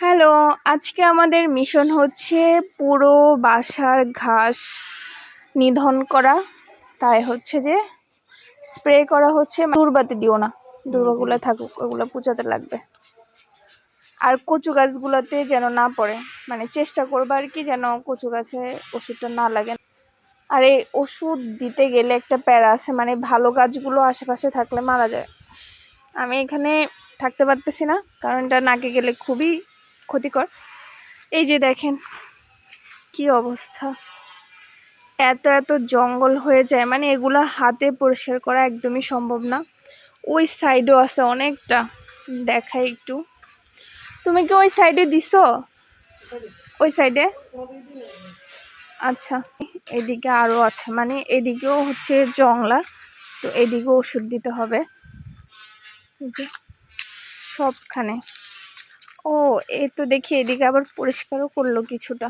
Hello, আজকে আমাদের mission হচ্ছে পুরো বাসার ঘাস নিধন করা। তাই হচ্ছে যে স্প্রে করা হচ্ছে দূর্বাতি দিও না। দূর্বাগুলো থাকুক, ওগুলো পূজাতে লাগবে। আর কচু গাছগুলোতে যেন না পড়ে। মানে চেষ্টা করব আর কি যেন কচু গাছে ওষুধটা না লাগে। আর এই ওষুধ দিতে গেলে একটা প্যারা আছে মানে ভালো গাছগুলো আশেপাশে থাকলে মারা যায়। আমি এখানে থাকতে পারতেছি না, কারণ এটা নাকে গেলে খুবই ক্ষতিকর। এই যে দেখেন, কি অবস্থা। এত এত জঙ্গল হয়ে যায় মানে এগুলো হাতে পরিষ্কার করা একদমই সম্ভব না। ওই সাইডও আছে অনেকটা, দেখাই একটু। তুমি কি ওই সাইডে দিছো? ওই সাইডে? আচ্ছা এদিকে আরও আছে মানে এদিকেও হচ্ছে জংলা, তো এদিকেও ওষুধ দিতে হবে। সবখানে। ও, এই তো দেখি এদিকে আবার পরিষ্কারও করল কিছুটা।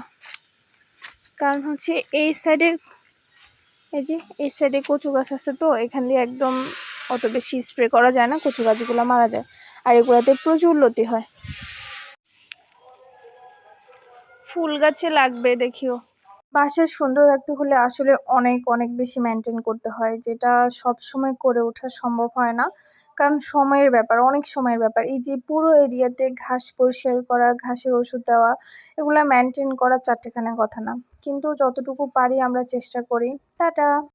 কারণ হচ্ছে এই সাইডে এই যে এই সাইডে কচু গাছ আছে তো, এখান দিয়ে একদম অত বেশি স্প্রে করা যায় না, কচু গাছগুলো মারা যায়। আর এগুলোতে প্রচুর লতি হয়। ফুল গাছে লাগবে, দেখিও। বাসা সুন্দর রাখতে হলে আসলে অনেক অনেক বেশি মেনটেন করতে হয়, যেটা সব সময় করে ওঠা সম্ভব হয় না। কারণ সময়ের ব্যাপার, অনেক সময়ের ব্যাপার। এই যে পুরো এরিয়াতে ঘাস পরিষ্কার করা, ঘাসের ওষুধ দেওয়া, এগুলো মেনটেন করা চারটেখানে কথা না। কিন্তু যতটুকু পারি আমরা চেষ্টা করি। টাটা!